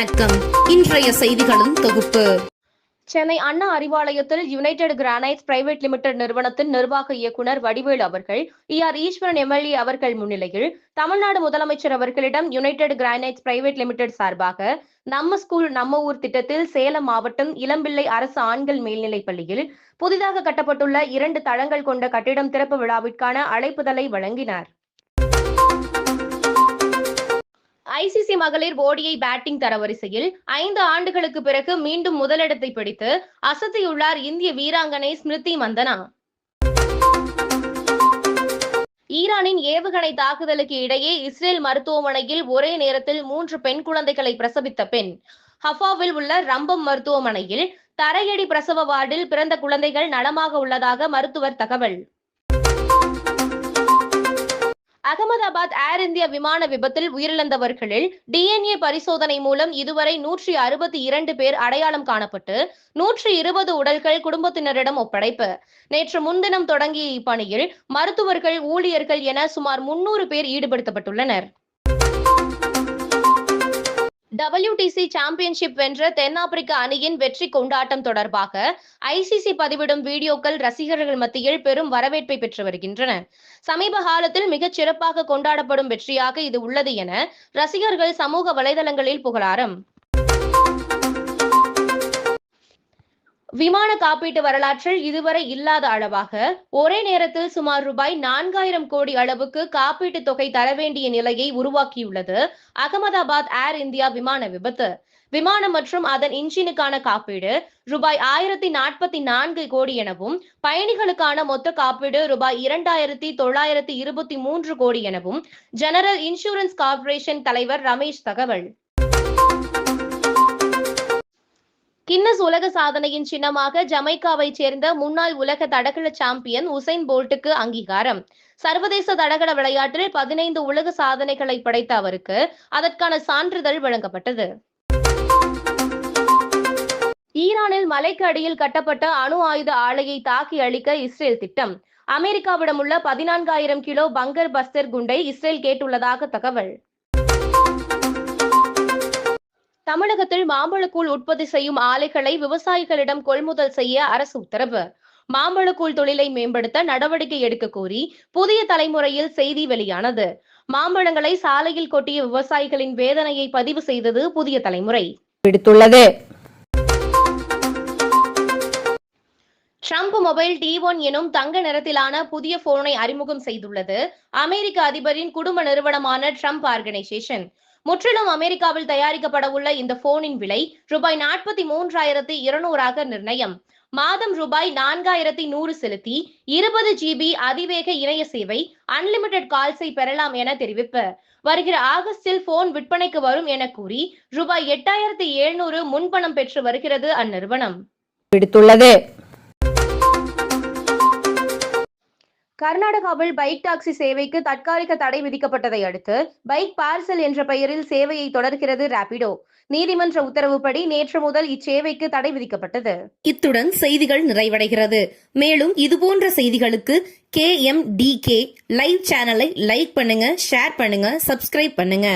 வணக்கம். இன்றைய செய்திகளும் தொகுப்பு. சென்னை அண்ணா அறிவாலயத்தில் யுனைடெட் கிரானைட்ஸ் பிரைவேட் லிமிடெட் நிறுவனத்தின் நிர்வாக இயக்குனர் வடிவேல் அவர்கள் இ ஆர் ஈஸ்வரன் எம்எல்ஏ அவர்கள் முன்னிலையில் தமிழ்நாடு முதலமைச்சர் அவர்களிடம் யுனைடெட் கிரானைட்ஸ் பிரைவேட் லிமிடெட் சார்பாக நம்ம ஸ்கூல் நம்ம ஊர் திட்டத்தில் சேலம் மாவட்டம் இளம்பிள்ளை அரசு ஆண்கள் மேல்நிலைப் பள்ளியில் புதிதாக கட்டப்பட்டுள்ள இரண்டு தளங்கள் கொண்ட கட்டிடம் திறப்பு விழாவிற்கான அழைப்புதலை வழங்கினார். ஐசிசி மகளிர் ஓடிஐ பேட்டிங் தரவரிசையில் ஐந்து ஆண்டுகளுக்கு பிறகு மீண்டும் முதலிடத்தை பிடித்து அசத்தியுள்ளார் இந்திய வீராங்கனை ஸ்மிருதி மந்தனா. ஈரானின் ஏவுகணை தாக்குதலுக்கு இடையே இஸ்ரேல் மருத்துவமனையில் ஒரே நேரத்தில் மூன்று பெண் குழந்தைகளை பிரசவித்த பெண். ஹஃபாவில் உள்ள ரம்பம் மருத்துவமனையில் தரையடி பிரசவ வார்டில் பிறந்த குழந்தைகள் நலமாக உள்ளதாக மருத்துவர் தகவல். அகமதாபாத் ஏர் இந்தியா விமான விபத்தில் உயிரிழந்தவர்களில் டிஎன்ஏ பரிசோதனை மூலம் இதுவரை நூற்றி அறுபத்தி இரண்டு பேர் அடையாளம் காணப்பட்டு நூற்றி இருபது உடல்கள் குடும்பத்தினரிடம் ஒப்படைப்பு. நேற்று முன்தினம் தொடங்கிய இப்பணியில் மருத்துவர்கள் ஊழியர்கள் என சுமார் முன்னூறு பேர் ஈடுபடுத்தப்பட்டுள்ளனர். டபிள்யூடிசி சாம்பியன்ஷிப் வென்ற தென்னாப்பிரிக்க அணியின் வெற்றி கொண்டாட்டம் தொடர்பாக ஐசிசி பதிவிடும் வீடியோக்கள் ரசிகர்கள் மத்தியில் பெரும் வரவேற்பை பெற்று வருகின்றன. சமீப காலத்தில் மிகச் சிறப்பாக கொண்டாடப்படும் வெற்றியாக இது உள்ளது என ரசிகர்கள் சமூக வலைதளங்களில் புகழாரம். விமான காப்பீட்டு வரலாற்றில் இதுவரை இல்லாத அளவாக ஒரே நேரத்தில் சுமார் ரூபாய் நான்காயிரம் கோடி அளவுக்கு காப்பீட்டு தொகை தர வேண்டிய நிலையை உருவாக்கியுள்ளது அகமதாபாத் ஏர் இந்தியா விமான விபத்து. விமானம் மற்றும் அதன் இன்ஜினுக்கான காப்பீடு ரூபாய் ஆயிரத்தி நாற்பத்தி நான்கு கோடி எனவும் பயணிகளுக்கான மொத்த காப்பீடு ரூபாய் இரண்டாயிரத்தி தொள்ளாயிரத்தி இருபத்தி மூன்று கோடி எனவும் ஜெனரல் இன்சூரன்ஸ் கார்ப்பரேஷன் தலைவர் ரமேஷ் தகவல். கின்னஸ் உலக சாதனையின் சின்னமாக ஜமைக்காவைச் சேர்ந்த முன்னாள் உலக தடகள சாம்பியன் உசைன் போல்ட்டுக்கு அங்கீகாரம். சர்வதேச தடகள விளையாட்டில் பதினைந்து உலக சாதனைகளை படைத்த அவருக்கு அதற்கான சான்றிதழ் வழங்கப்பட்டது. ஈரானில் மலைக்கு அடியில் கட்டப்பட்ட அணு ஆயுத ஆலையை தாக்கி அழிக்க இஸ்ரேல் திட்டம். அமெரிக்காவிடம் உள்ள பதினான்காயிரம் கிலோ பங்கர் பஸ்தர் குண்டை இஸ்ரேல் கேட்டுள்ளதாக தகவல். தமிழகத்தில் மாம்பழக்கூழ் உற்பத்தி செய்யும் ஆலைகளை விவசாயிகளிடம் கொள்முதல் செய்ய அரசு உத்தரவு. மாம்பழக்கூழ் தொழிலை மேம்படுத்த நடவடிக்கை எடுக்க கோரி புதிய தலைமுறையில் செய்தி வெளியானது. மாம்பழங்களை சாலையில் கொட்டிய விவசாயிகளின் வேதனையை பதிவு செய்தது புதிய தலைமுறை. விடுத்துள்ளது. ட்ரம்ப் மொபைல் டி ஒன் எனும் தங்க நிறத்திலான புதிய போனை அறிமுகம் செய்துள்ளது. அமெரிக்க அதிபரின் குடும்ப நிறுவனமான ட்ரம்ப் ஆர்கனைசேஷன். முற்றிலும் அமெரிக்காவில் தயாரிக்கப்பட உள்ள இந்த போனின் விலை ரூபாய் நாற்பத்தி மூன்றாயிரத்தி இருநூறாக நிர்ணயம். மாதம் ரூபாய் நான்காயிரத்தி நூறு செலுத்தி இருபது ஜிபி அதிவேக இணைய சேவை அன்லிமிடெட் கால்ஸை பெறலாம் என தெரிவிப்பு. வருகிற ஆகஸ்டில் போன் விற்பனைக்கு வரும் என கூறி ரூபாய் எட்டாயிரத்தி எழுநூறு முன்பணம் பெற்று வருகிறது அந்நிறுவனம். விடுத்துள்ளது கர்நாடகாவில் பைக் டாக்ஸி சேவைக்கு தற்காலிக தடை விதிக்கப்பட்டதை அடுத்து பைக் பார்சல் என்ற பெயரில் சேவையை தொடர்கிறது ராபிடோ. நீதிமன்ற உத்தரவுப்படி நேற்று முதல் இச்சேவைக்கு தடை விதிக்கப்பட்டது. இத்துடன் செய்திகள் நிறைவடைகிறது. மேலும் இதுபோன்ற செய்திகளுக்கு K M D K live சேனலை லைக் பண்ணுங்க ஷேர் பண்ணுங்க சப்ஸ்கிரைப் பண்ணுங்க.